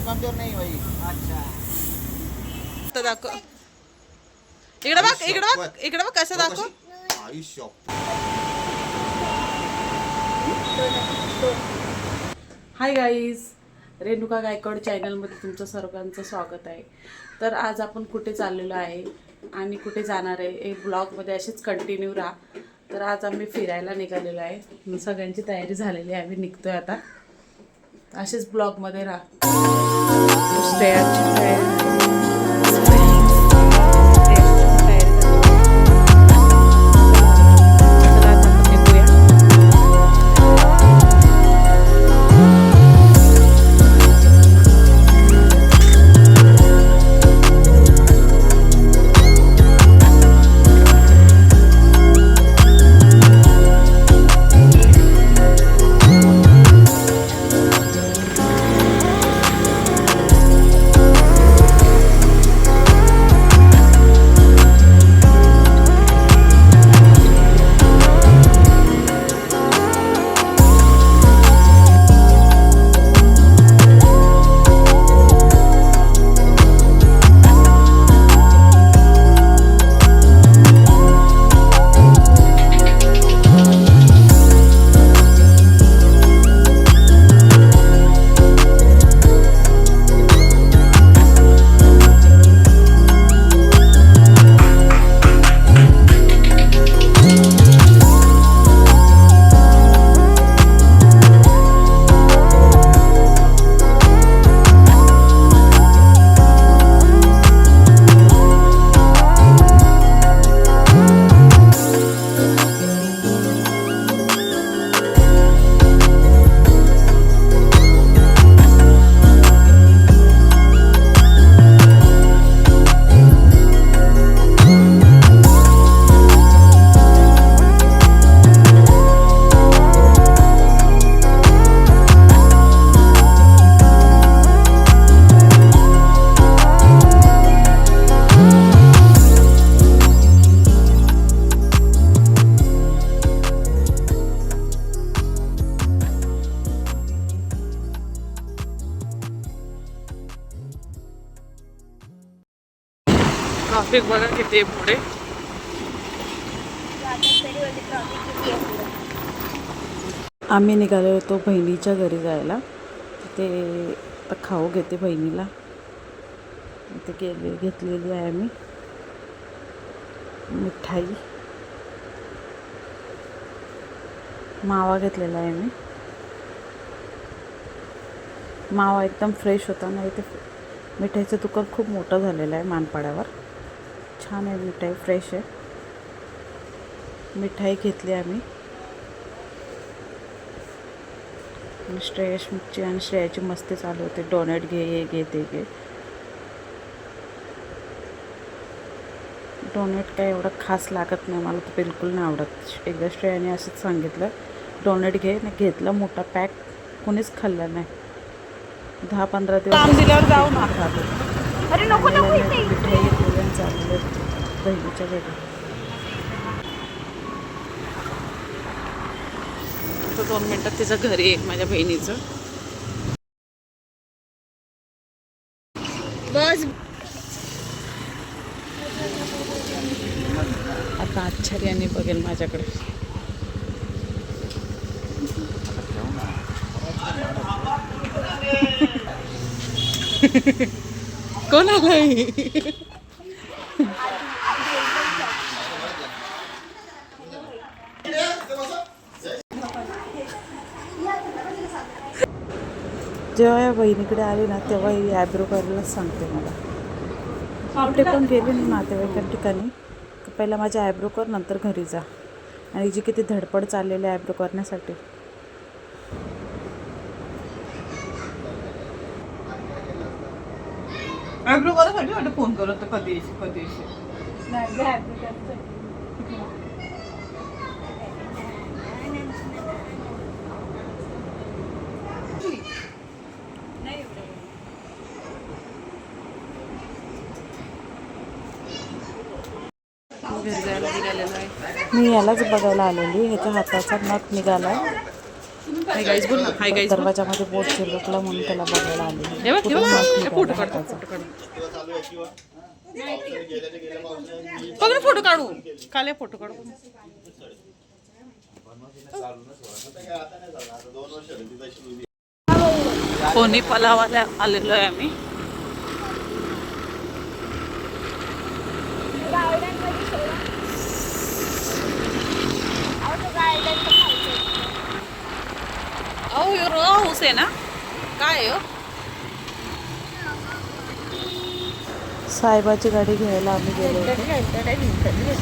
नाही पंक्चर नाही भाई। अच्छा। आता दाखव इकडे बघ इकडे बघ इकडे बघ कसं दाखव। हाय गाईज रेणुका गायकवाड चॅनलमध्ये तुमचं सर्वांचं स्वागत आहे. तर आज आपण कुठे चाललेलो आहे आणि कुठे जाणार आहे एक ब्लॉगमध्ये असेच कंटिन्यू राहा. तर आज आम्ही फिरायला निघालेलो आहे. सगळ्यांची तयारी झालेली आहे आम्ही निघतोय आता. असेच ब्लॉगमध्ये राहा. श्रेयाची ते पुढे. आम्ही निघालो होतो बहिणीच्या घरी जायला. तिथे आता खाऊ घेते बहिणीला. ते गेले घेतलेली आहे आम्ही. मिठाई. मावा घेतलेला आहे मी मावा एकदम फ्रेश होता ना इथे. मिठाईचं दुकान खूप मोठं झालेलं आहे मानपाड्यावर. छान आहे मिठाई फ्रेश आहे. मिठाई घेतली आम्ही. आणि श्रेयसची आणि श्रेयाची मस्ती चालू होते. डोनेट घे हे घे ते घे. डोनेट काय एवढं खास लागत नाही मला तर बिलकुल नाही आवडत. एकदा श्रेयाने असंच सांगितलं डोनेट घे ना घेतला मोठा पॅक कोणीच खाल्लं नाही. दहा पंधरा दिवस दिल्यावर जाऊ ना. अरे नको नको इथे. चालले बहिणीच्या घरी आता दोन मिनटात तिचं घरी आहे माझ्या बहिणीचं. बस. आता आश्चर्याने बघेल माझ्याकडे. कोण आलाय जेव्हा या बहिणीकडे आली ना तेव्हा ही ॲब्रो सांगते मला. आपले पण गेले ना नातेवाईकां ठिकाणी पहिला माझ्या आयब्रो कर नंतर घरी जा. आणि जी किती धडपड चाललेली आहे करण्यासाठी. ॲग्रो करायसाठी वाटतं फोन करत होतं कधी येशील कधी मी यालाच बघायला आलेली ह्याच्या हाताचा नख निघाला हाय गाईज बोल. हाय गाईज दरवाजामध्ये बोट चिरकला म्हणून त्याला बघायला आले. फोटो काढतो हाताचा. फोटो काढू. बघ ना फोटो काढू. काल फोटो काढू. कोणी पलावाला आलेलो आहे आम्ही. रो हाऊस आहे ना? काय हो? साहेबाची गाडी घ्यायला आम्ही गेलो होतो.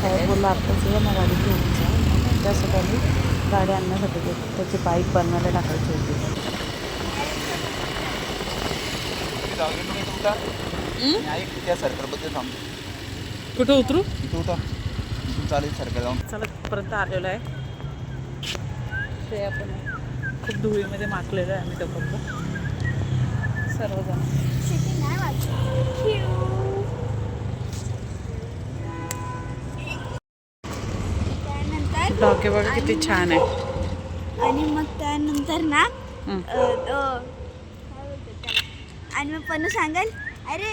साहेब बोलला आत्ताच ये ना गाडी घेऊन जा. मग त्यासाठी आम्ही गाडी आणण्यासाठी गेलो. त्याची बाईक बनवायला टाकायची होती. हं? कुठं उतरू? चालेल सर्कल जाऊन. चला परत आलेलो आहे. ते आपण खूप धुळीमध्ये माकलेलो आहे आम्ही दोघं सर्वजण. त्यानंतर डॉके बघा किती छान आहे. आणि मग त्यानंतर ना? आणि मग पन्नू सांगाल अरे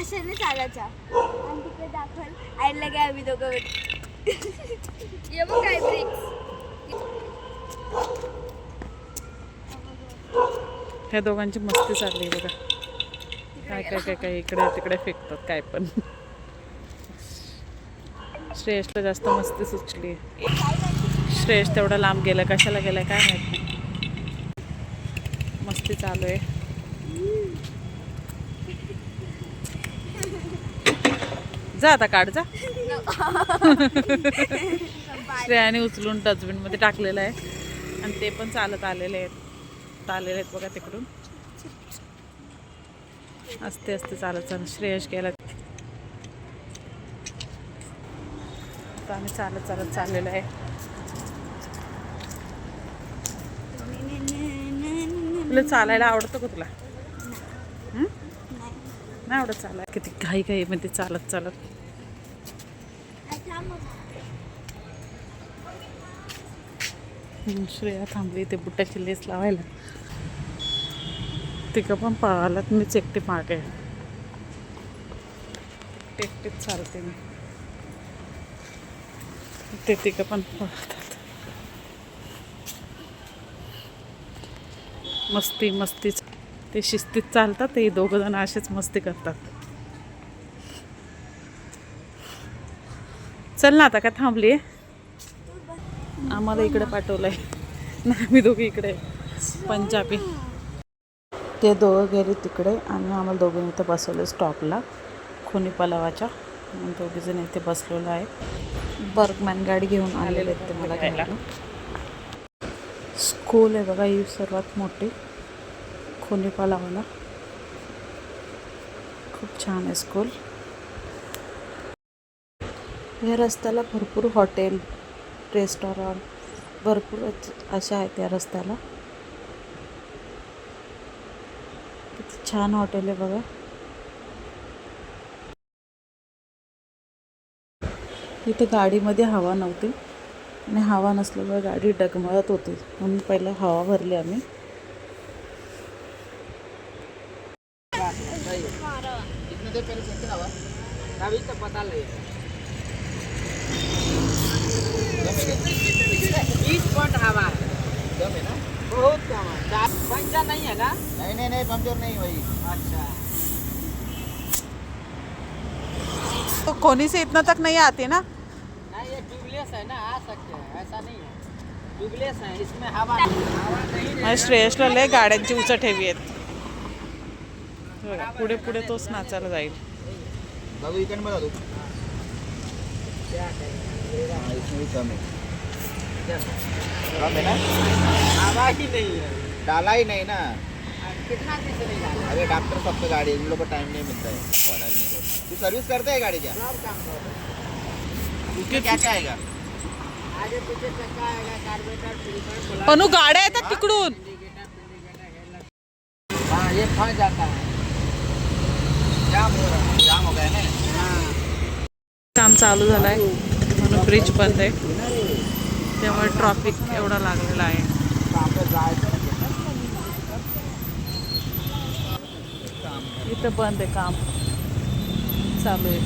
असं नाही चालायचा. आणि तिकडे दाखल आईला काय आम्ही दोघं. ये बघ काय ब्रेक्स ह्या दोघांची मस्ती चालली आहे बघा. काय काय काय काय इकडे तिकडे फेकतात काय पण. श्रेयसला जास्त मस्ती सुचली श्रेयस तेवढा लांब गेला कशाला गेलाय काय माहीत मस्ती चालू आहे. जा आता काढ जा. श्रेयाने उचलून डस्टबिनमध्ये टाकलेलं आहे. आणि ते पण चालत आलेले आहेत. आलेले आहेत बघा तिकडून. असते असते चालत चालत श्रेयश गेला. आता आम्ही चालत चालत चाललेलो आहे. तुला चालायला आवडतं का तुला? नाही आवडत चालाय किती घाई घाई मध्ये म्हणजे चालत चालत. श्रेया थांबली ते बुटाची लेस लावायला. तिकं पण पळालात मीच एकटी मागे. एकटेच एकटीच चालते मी. ते तिकं पण पळतात मस्ती मस्तीच ते शिस्तीत चालतात ते दोघं जण असेच मस्ती करतात. चल ना आता काय थांबली आहे आम्हाला इकडे पाठवलंय. ना आम्ही दोघे इकडे. पंजाबी. ते दोघं गेले तिकडे आणि आम्हाला दोघं इथं बसवले स्टॉपला खुनी पलावाच्या. आणि दोघे जण इथे बसलेलो आहे बर्गमॅन गाडी घेऊन आलेले आहेत ते मला. घ्यायला. स्कूल आहे बघा ही सर्वात मोठी. खुनी पलावाला. खूप छान आहे स्कूल. या रस्त्याला भरपूर हॉटेल रेस्टॉरंट भरपूर अशा आहेत त्या रस्त्याला. किती छान हॉटेल आहे बघा. इथे गाडीमध्ये हवा नव्हती आणि हवा नसल्यामुळे गाडी डगमळत होती. म्हणून पहिला हवा भरली आम्ही. नहीं नहीं नहीं पंचर नहीं भाई. तो कोनी से इतना तक नहीं आती ना? नहीं ये ट्यूबलेस है ना आ सकते हैं ऐसा नहीं है. ट्यूबलेस है इसमें हवा हवा नहीं श्रेयसला लय गाड्यांची उचट ठेवी आहेत. बघा, पुढे पुढे तोच नाचायला जाईल. बाबू इकन बता दो हाँ, इसमें भी कम है कम है ना? हवा ही नहीं है। डाला ही नहीं ना। कितना दिन से नहीं डाला। अरे डॉक्टर सबको गाड़ी है इन लोग को टाइम नहीं मिलता है। डालने को तू सर्विस करते है गाड़ी क्या? सब उसमें क्या क्या आएगा? आगे पीछे चक्का आएगा? कार्बोरेटर फिल्टर खुला पनू गाड्या येतात तिकडून। हाँ ये फंस जाता है। जाम हो रहा है। जाम हो गया ना काम चालू झालं आहे म्हणून ब्रिज बंद आहे त्याच्यामुळे ट्रॉफिक एवढा लागलेला आहे. इथं बंद आहे काम. चालू आहे.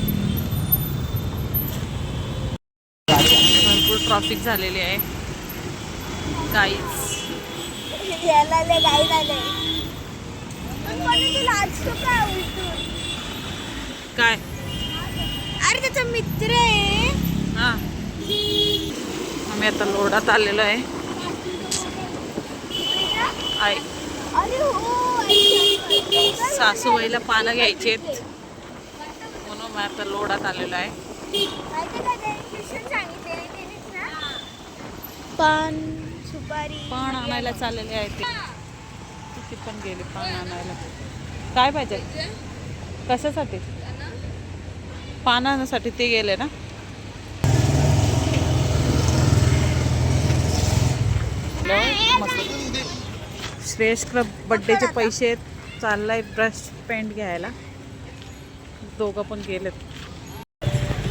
भरपूर ट्रॉफिक झालेली आहे. काहीच काय? अरे त्याचा मित्र आहे. हा आम्ही आता लोडात आलेलो आहे. आई. सासूबाईला पानं घ्यायची म्हणून मी आता लोडात आलेलो आहे. पान सुपारी. पान आणायला चाललेले आहे ते. किती पण गेले पान आणायला. काय पाहिजे? कशासाठी? पान आणण्यासाठी ते गेले ना? श्रेयश क्लब बड्डेचे पैसे आहेत. चाललाय ब्रश पेंट घ्यायला. दोघं पण गेलेत.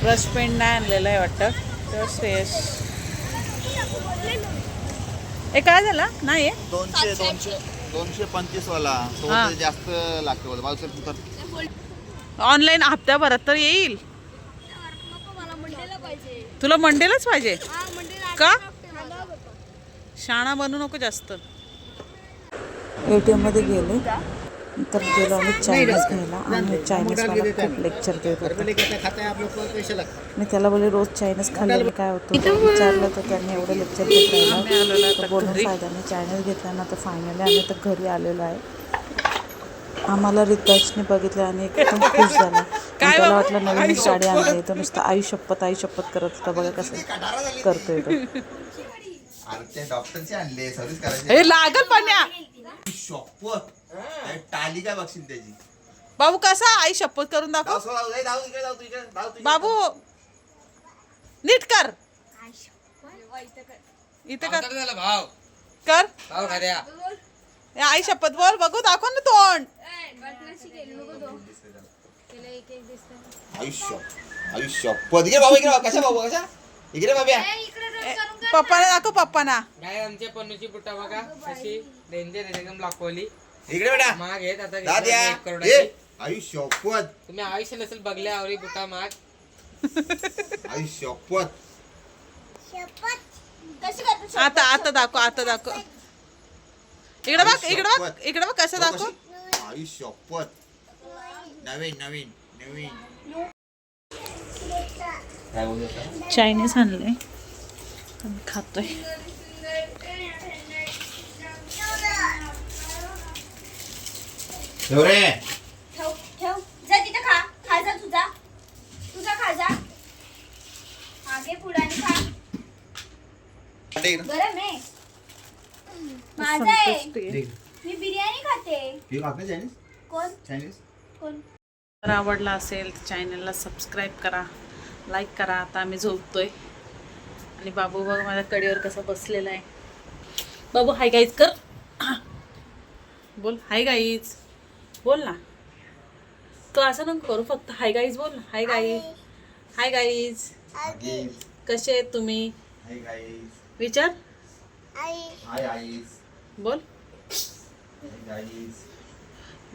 ब्रश पेंट नाही आणलेलं आहे वाटतं. तर श्रेयश ए काय झालं? नाही आहे? दोनशे दोनशे दोनशे पंचवीस वाला. तो हा. ते जास्त लागतो ऑनलाईन हप्त्याभरात तर येईल. तुला मंडेलाच पाहिजे. हा मंडेला का. शाणा बनू नको जास्त. ए टी एममध्ये गेले. तर गेलो आम्ही चायनीज घ्यायला. आणि चायनीज मला खूप लेक्चर देत होता. मी त्याला बोलले रोज चायनीज खाल्ल्याने काय होतं? विचारलं तर त्यांनी एवढं लेक्चर देत राहिलं. तर बोलून फायदा नाही चायनीज घेतल्यानं तर फायनली आम्ही तर घरी आलेलो आहे. आम्हाला रितेशने बघितलं आणि एकदम खुश झाला. त्याला वाटलं नवीन साडी आणली. तर नुसतं आई शपथ आई शपथ करत होता बघा कसं करतोय तो. अरे ते डॉक्टरचे आणले सर्व्हिस करायचे. हे लागल पाण्या शॉपवर टाली काय बघशील त्याची? बाबू कसा आई शपथ करून दाखव. धाव, धाव, ए, धाव, इकडे धाव, तू इकडे, धाव, तू इकडे. बाबू नीट कर. इथे कर. भाव. कर. भाव खाद्या ए, आई शपथ बोल बघू दाखव ना तोंड. आयुष्य आयुष्य पद इकडे बाबा इकडे बाबा. कशा बाबा कशा? इकडे बाब्या पप्पाने दाखव पप्पाना. काय आमच्या पन्नूची बुट्टा बघा कशी डेंजर आहे एकदम लाखवली इकडे बेटा. माग घेत आता दाद्या ए पद तुम्ही आयुष्य नसेल बघल्या आवरी बुटा माग. कशी करतो आता आता दाखव आता दाखव. इकडे बघ इकडे बघ इकडे बघ कसं दाखव. आयुष्य पद नवीन नवीन नवीन. चायनीज आणले आम्ही खातोय. ठेव रे. ठेव ठेव. जा तिथं खा. खा जा तुझा. तुझा खा जा. मागे पुढाने खा. गरम आहे माझा आहे. संतुष्टी आहे. मी बिर्याणी खाते. हे चायनीज? कोण? कोण? आवडला असेल तर चॅनलला सबस्क्राईब करा. लाईक करा आता आम्ही झोपतोय. आणि बाबू बघ माझ्या कडेवर कसा बसलेला आहे. बाबू हाय गाईज कर. बोल हाय गाईज बोल ना. तू असं नको करू फक्त हाय गाईज बोल ना. हाय गाईज हाय गाईज कसे आहेत तुम्ही? विचार. बोल.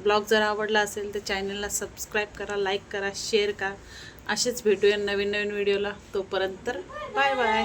ब्लॉग जर आवडला असेल तर चॅनलला सबस्क्राईब करा लाईक करा शेअर करा. असेच भेटूया नवीन नवीन व्हिडिओला. तोपर्यंत तर बाय बाय